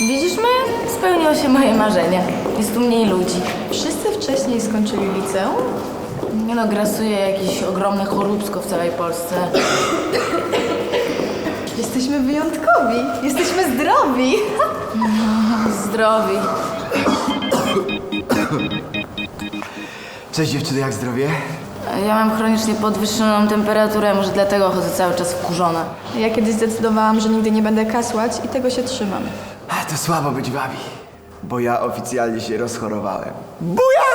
Widzisz, Maja? Spełniło się moje marzenie. Jest tu mniej ludzi. Wszyscy wcześniej skończyli liceum? Nie no, grasuje jakieś ogromne choróbsko w całej Polsce. Jesteśmy wyjątkowi. Jesteśmy zdrowi. Zdrowi. Cześć dziewczyny, jak zdrowie? Ja mam chronicznie podwyższoną temperaturę, może dlatego chodzę cały czas wkurzona. Ja kiedyś zdecydowałam, że nigdy nie będę kasłać i tego się trzymam. To słabo być bawi, bo ja oficjalnie się rozchorowałem. Buja!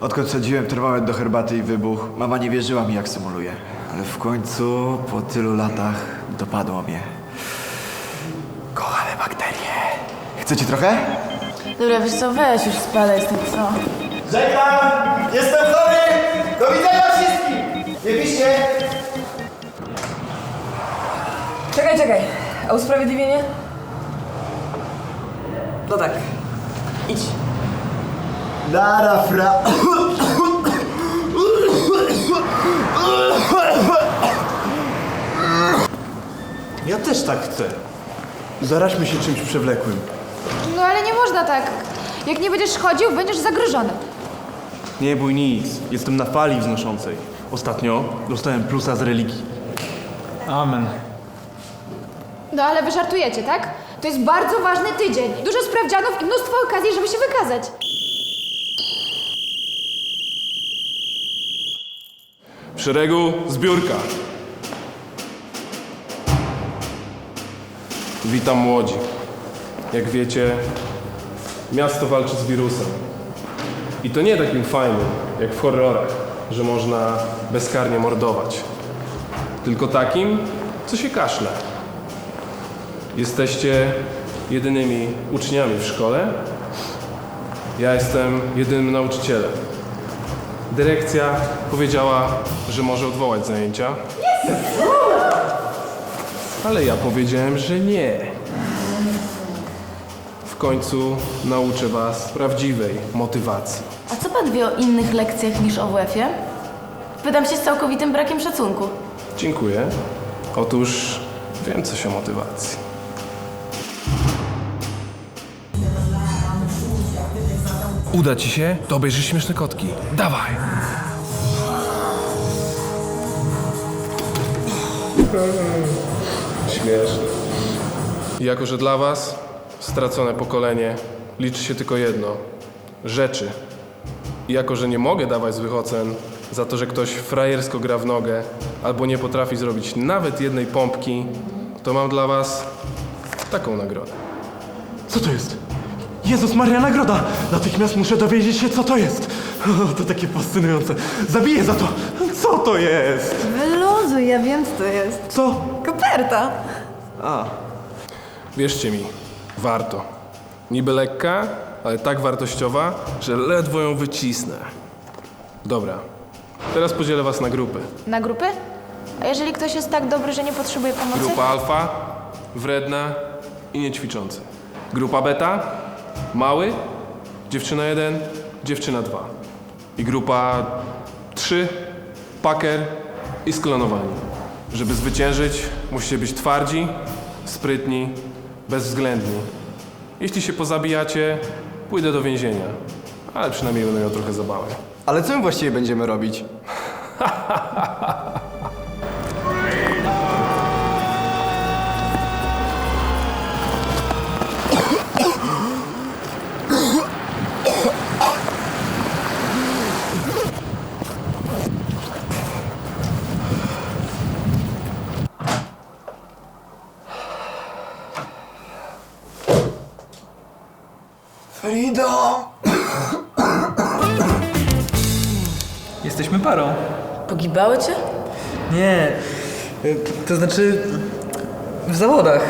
Odkąd sadziłem termometr do herbaty i wybuch, mama nie wierzyła mi jak symuluję. Ale w końcu, po tylu latach, dopadło mnie. Kochane bakterie. Chcecie trochę? Dobra, wiesz co, weź już spadaj z tym, co? Żegnam! Jestem chory! Do widzenia wszystkim! Nie piszcie! Czekaj, czekaj. A usprawiedliwienie? No tak. Idź. Nara fra... Ja też tak chcę. Zaraźmy się czymś przewlekłym. No ale nie można tak. Jak nie będziesz chodził, będziesz zagrożony. Nie bój nic. Jestem na fali wznoszącej. Ostatnio dostałem plusa z religii. Amen. No ale wy żartujecie, tak? To jest bardzo ważny tydzień. Dużo sprawdzianów i mnóstwo okazji, żeby się wykazać. W szeregu zbiórka. Witam młodzi. Jak wiecie, miasto walczy z wirusem. I to nie takim fajnym, jak w horrorach, że można bezkarnie mordować. Tylko takim, co się kaszle. Jesteście jedynymi uczniami w szkole. Ja jestem jedynym nauczycielem. Dyrekcja powiedziała, że może odwołać zajęcia. Ale ja powiedziałem, że nie. W końcu nauczę was prawdziwej motywacji. A co pan wie o innych lekcjach niż o WF-ie? Pytam się z całkowitym brakiem szacunku. Dziękuję. Otóż wiem coś o motywacji. Uda ci się, to obejrzysz śmieszne kotki. Dawaj! Śmieszne. Jako, że dla was stracone pokolenie liczy się tylko jedno rzeczy. I jako, że nie mogę dawać złych ocen za to, że ktoś frajersko gra w nogę albo nie potrafi zrobić nawet jednej pompki, to mam dla was taką nagrodę. Co to jest? Jezus Maria, nagroda! Natychmiast muszę dowiedzieć się, co to jest. O, to takie fascynujące. Zabiję za to. Co to jest? Wyluzuj, ja wiem co to jest. Co? Koperta. A, Wierzcie mi, warto. Niby lekka, ale tak wartościowa, że ledwo ją wycisnę. Dobra, teraz podzielę was na grupy. Na grupy? A jeżeli ktoś jest tak dobry, że nie potrzebuje pomocy? Grupa alfa, wredna i niećwiczący. Grupa beta, mały, dziewczyna 1, dziewczyna 2. I grupa 3, paker i sklonowani. Żeby zwyciężyć, musicie być twardzi, sprytni, bezwzględni. Jeśli się pozabijacie, pójdę do więzienia. Ale przynajmniej będę miał trochę zabawy. Ale co my właściwie będziemy robić? Frido! Jesteśmy parą. Pogibało cię? Nie, y, to znaczy w zawodach.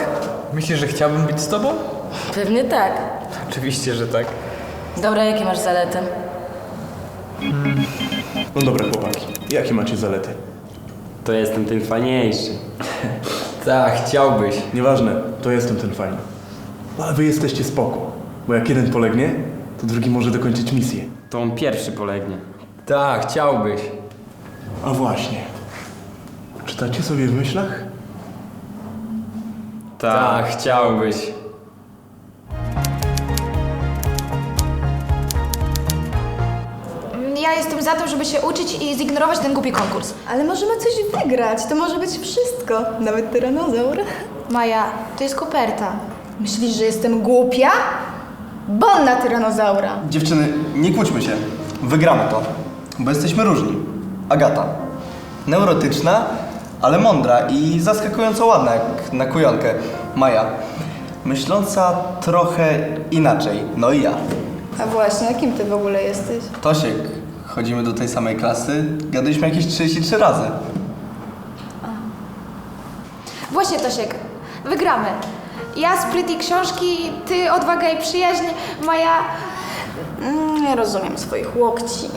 Myślisz, że chciałbym być z tobą? Pewnie tak. Oczywiście, że tak. Dobra, jakie masz zalety? no dobra chłopaki. Jakie macie zalety? To jestem ten fajniejszy. Tak, chciałbyś. Nieważne, to jestem ten fajny. Ale wy jesteście spoko. Bo jak jeden polegnie, to drugi może dokończyć misję. To on pierwszy polegnie. Tak, chciałbyś. A właśnie. Czytacie sobie w myślach? Tak, tak chciałbyś. Ja jestem za tym, żeby się uczyć i zignorować ten głupi konkurs. Ale możemy coś wygrać, to może być wszystko, nawet tyranozaur. Maja, to jest koperta. Myślisz, że jestem głupia? Bon na tyranozaura. Dziewczyny, nie kłóćmy się. Wygramy to, bo jesteśmy różni. Agata. Neurotyczna, ale mądra i zaskakująco ładna, jak na kujonkę. Maja. Myśląca trochę inaczej. No i ja. A właśnie, a kim ty w ogóle jesteś? Tosiek. Chodzimy do tej samej klasy. Gadaliśmy jakieś 33 razy. Właśnie, Tosiek, wygramy. Ja spryt i książki, ty odwaga i przyjaźń, Maja... Mm, Nie rozumiem swoich łokci.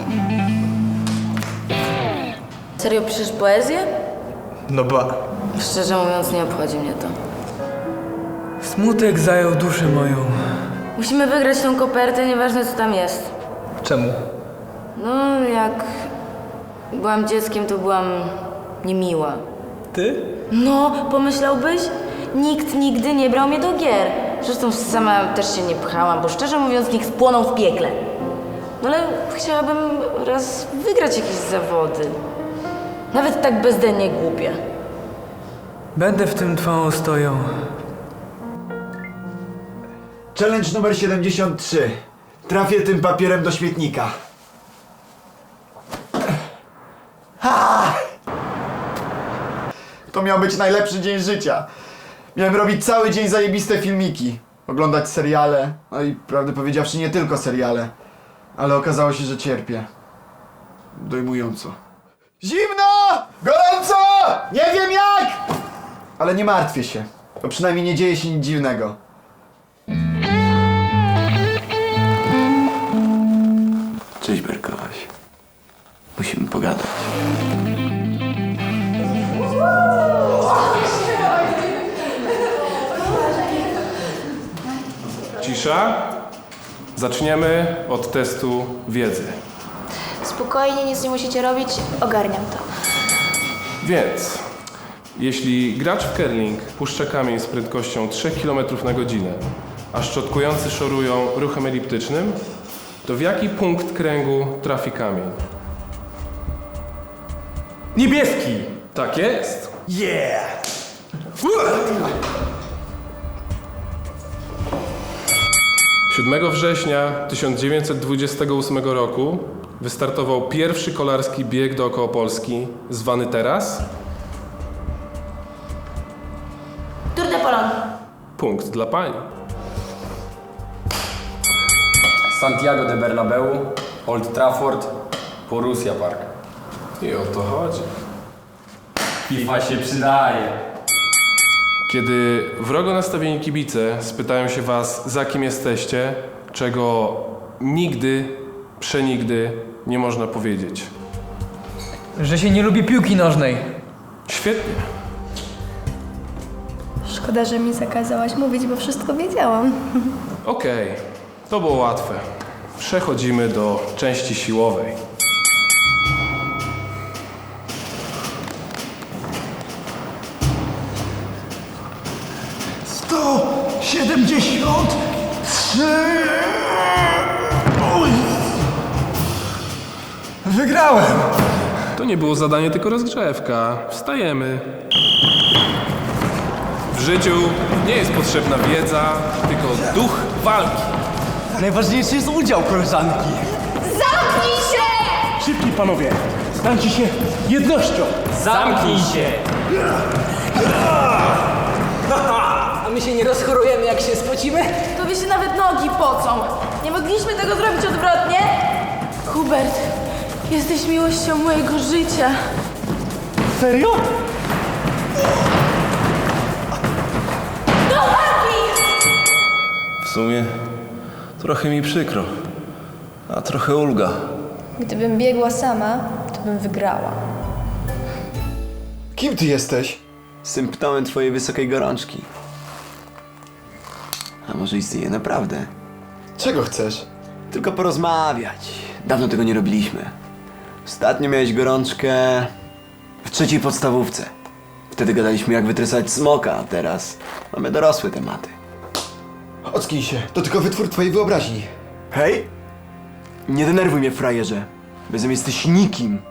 Serio piszesz poezję? No ba. Szczerze mówiąc, nie obchodzi mnie to. Smutek zajął duszę moją. Musimy wygrać tą kopertę, nieważne co tam jest. Czemu? No, jak byłam dzieckiem, to byłam niemiła. Ty? No, pomyślałbyś? Nikt nigdy nie brał mnie do gier. Zresztą sama też się nie pchałam, bo szczerze mówiąc, niech spłoną w piekle. No ale chciałabym raz wygrać jakieś zawody. Nawet tak bezdennie głupie. Będę w tym twą stoją. Challenge numer 73. Trafię tym papierem do śmietnika. Ha! To miał być najlepszy dzień życia. Miałem robić cały dzień zajebiste filmiki. Oglądać seriale. No i prawdę powiedziawszy nie tylko seriale. Ale okazało się, że cierpię. Dojmująco. Zimno! Gorąco! Nie wiem jak! Ale nie martwię się. To przynajmniej nie dzieje się nic dziwnego. Cześć Berkoś. Musimy pogadać. Cisza. Zaczniemy od testu wiedzy. Spokojnie, nic nie musicie robić, ogarniam to. Więc, jeśli gracz w curling puszcza kamień z prędkością 3 km na godzinę, a szczotkujący szorują ruchem eliptycznym, to w jaki punkt kręgu trafi kamień? Niebieski! Tak jest. Yeah! 7 września 1928 roku wystartował pierwszy kolarski bieg dookoła Polski, zwany teraz Tour de Polon. punkt dla pani. Santiago de Bernabeu, Old Trafford, Borussia Park. I o to chodzi. FIFA się przydaje. Kiedy wrogo nastawieni kibice spytają się was, za kim jesteście, czego nigdy, przenigdy nie można powiedzieć. Że się nie lubi piłki nożnej. Świetnie. Szkoda, że mi zakazałaś mówić, bo wszystko wiedziałam. Okej, to było łatwe. Przechodzimy do części siłowej. Siedemdziesiąt trzy! Wygrałem! To nie było zadanie, tylko rozgrzewka. Wstajemy. W życiu nie jest potrzebna wiedza, tylko duch walki. Najważniejszy jest udział koleżanki. Zamknij się! Szybki panowie, stańcie się jednością! Zamknij się! My się nie rozchorujemy, jak się spocimy? Tobie się nawet nogi pocą. Nie mogliśmy tego zrobić odwrotnie? Hubert, jesteś miłością mojego życia. Serio? Do walki! W sumie trochę mi przykro, a trochę ulga. Gdybym biegła sama, to bym wygrała. Kim ty jesteś? Symptomem twojej wysokiej gorączki. A może istnieje naprawdę? Czego chcesz? Tylko porozmawiać. Dawno tego nie robiliśmy. Ostatnio miałeś gorączkę w trzeciej podstawówce. Wtedy gadaliśmy jak wytresać smoka, a teraz mamy dorosłe tematy. Ocknij się, to tylko wytwór twojej wyobraźni. Hej! Nie denerwuj mnie, frajerze. Bezem jesteś nikim.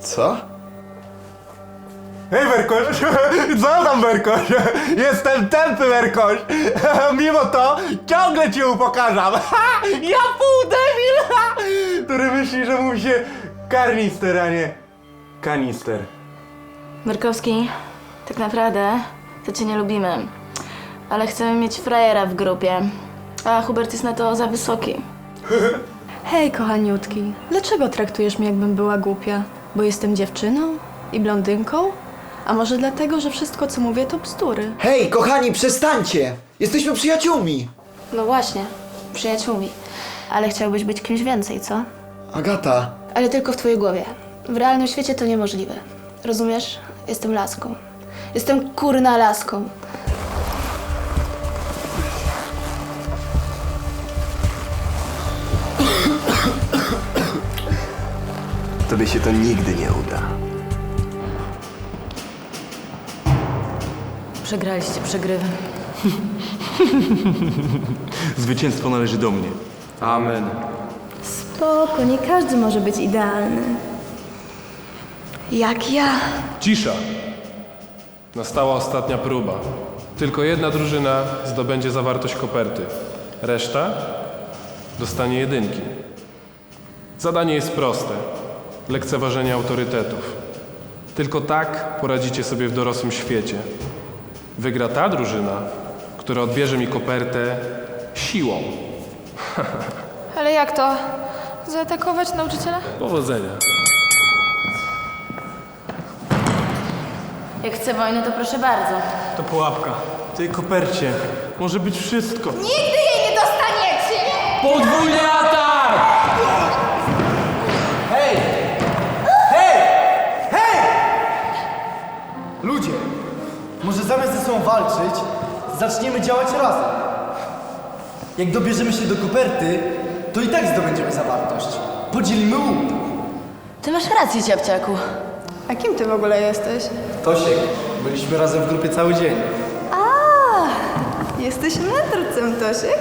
Co? Hej Werkoś! Co tam Werkoś? Jestem tępy Werkoś! Mimo to ciągle cię upokarzam! Ja pół debil! Który myśli, że mówi się karnister, a nie kanister. Markowski, tak naprawdę to cię nie lubimy. Ale chcemy mieć frajera w grupie. A Hubert jest na to za wysoki. Hej, kochaniutki, dlaczego traktujesz mnie, jakbym była głupia? Bo jestem dziewczyną i blondynką? A może dlatego, że wszystko, co mówię, to bzdury? Hej, kochani, przestańcie! Jesteśmy przyjaciółmi! No właśnie, przyjaciółmi. Ale chciałbyś być kimś więcej, co? Agata, Ale tylko w twojej głowie. W realnym świecie to niemożliwe. Rozumiesz? Jestem laską. Jestem kurna laską. Tobie się to nigdy nie uda. Przegraliście przegrywy. Zwycięstwo należy do mnie. Amen. Spoko, nie każdy może być idealny. Jak ja. Cisza. Nastała ostatnia próba. Tylko jedna drużyna zdobędzie zawartość koperty. Reszta dostanie jedynki. Zadanie jest proste. Lekceważenie autorytetów. Tylko tak poradzicie sobie w dorosłym świecie. Wygra ta drużyna, która odbierze mi kopertę siłą. Ale jak to? Zaatakować nauczyciela? Powodzenia. Jak chce wojny, to proszę bardzo. To pułapka. W tej kopercie może być wszystko. Nigdy jej nie dostaniecie! Podwójny atak! Zamiast ze sobą walczyć, zaczniemy działać razem. Jak dobierzemy się do koperty, to i tak zdobędziemy zawartość. Podzielimy łuk. Ty masz rację, ciapciaku. A kim ty w ogóle jesteś? Tosiek, byliśmy razem w grupie cały dzień. A, jesteś mędrcem, Tosiek?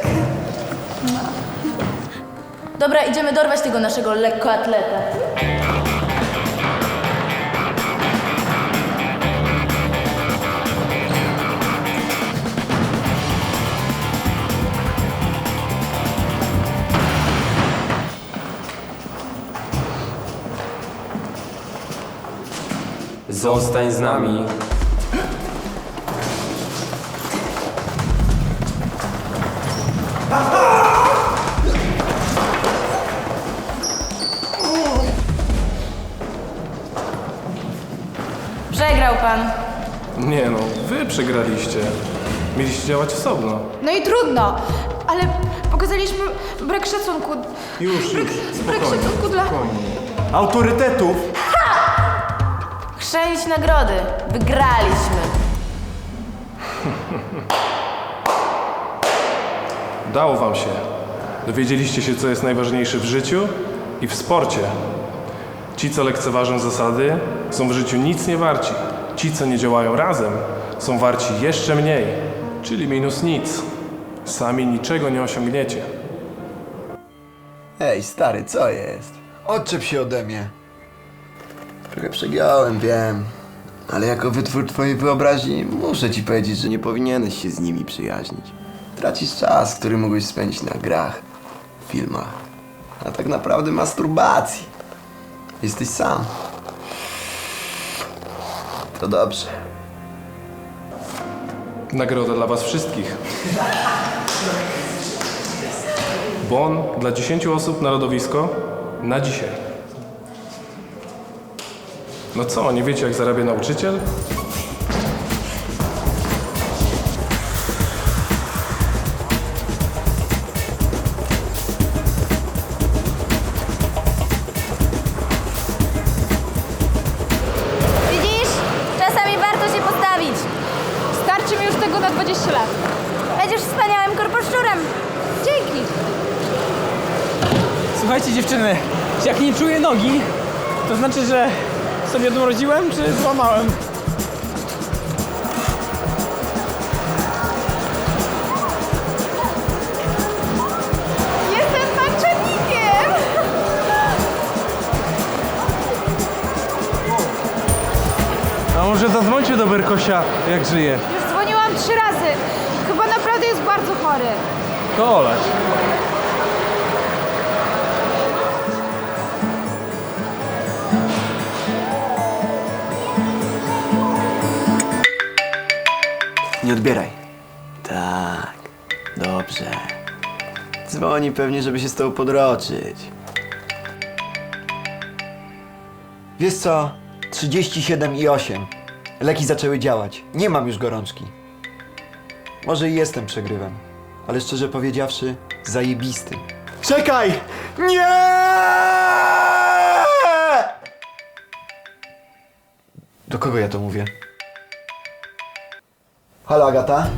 Dobra, idziemy dorwać tego naszego lekkoatleta. Zostań z nami. Przegrał pan. Nie no, wy przegraliście. Mieliście działać osobno. No i trudno, ale pokazaliśmy brak szacunku. Już, już, Brak spokojnie. szacunku dla... Autorytetów Chrzanić nagrody. Wygraliśmy. Dało wam się. Dowiedzieliście się, co jest najważniejsze w życiu i w sporcie. Ci, co lekceważą zasady, są w życiu nic nie warci. Ci, co nie działają razem, są warci jeszcze mniej, czyli minus nic. Sami niczego nie osiągniecie. Ej, stary, co jest? odczep się ode mnie. Trochę przegiąłem, wiem. Ale jako wytwór twojej wyobraźni muszę ci powiedzieć, że nie powinieneś się z nimi przyjaźnić. Tracisz czas, który mógłbyś spędzić na grach, filmach, a tak naprawdę masturbacji. Jesteś sam. To dobrze. Nagroda dla was wszystkich. Bon dla 10 osób na lodowisko na dzisiaj. No co, nie wiecie jak zarabia nauczyciel? Widzisz? Czasami warto się postawić. Starczy mi już tego na 20 lat. Będziesz wspaniałym korposzczurem. Dzięki. Słuchajcie dziewczyny, jak nie czuję nogi, to znaczy, że sobie odmroziłem, czy złamałem? Jestem męczennikiem! A może zadzwońcie do Berkosia, jak żyje. Już dzwoniłam trzy razy. Chyba naprawdę jest bardzo chory. To Olać. Nie odbieraj. Tak, dobrze. Dzwoni pewnie, żeby się z tobą podroczyć. Wiesz co? 37 i 8. Leki zaczęły działać. Nie mam już gorączki. Może i jestem przegrywem, ale szczerze powiedziawszy, zajebisty. Czekaj! Nie! Do kogo ja to mówię? Halo Agata?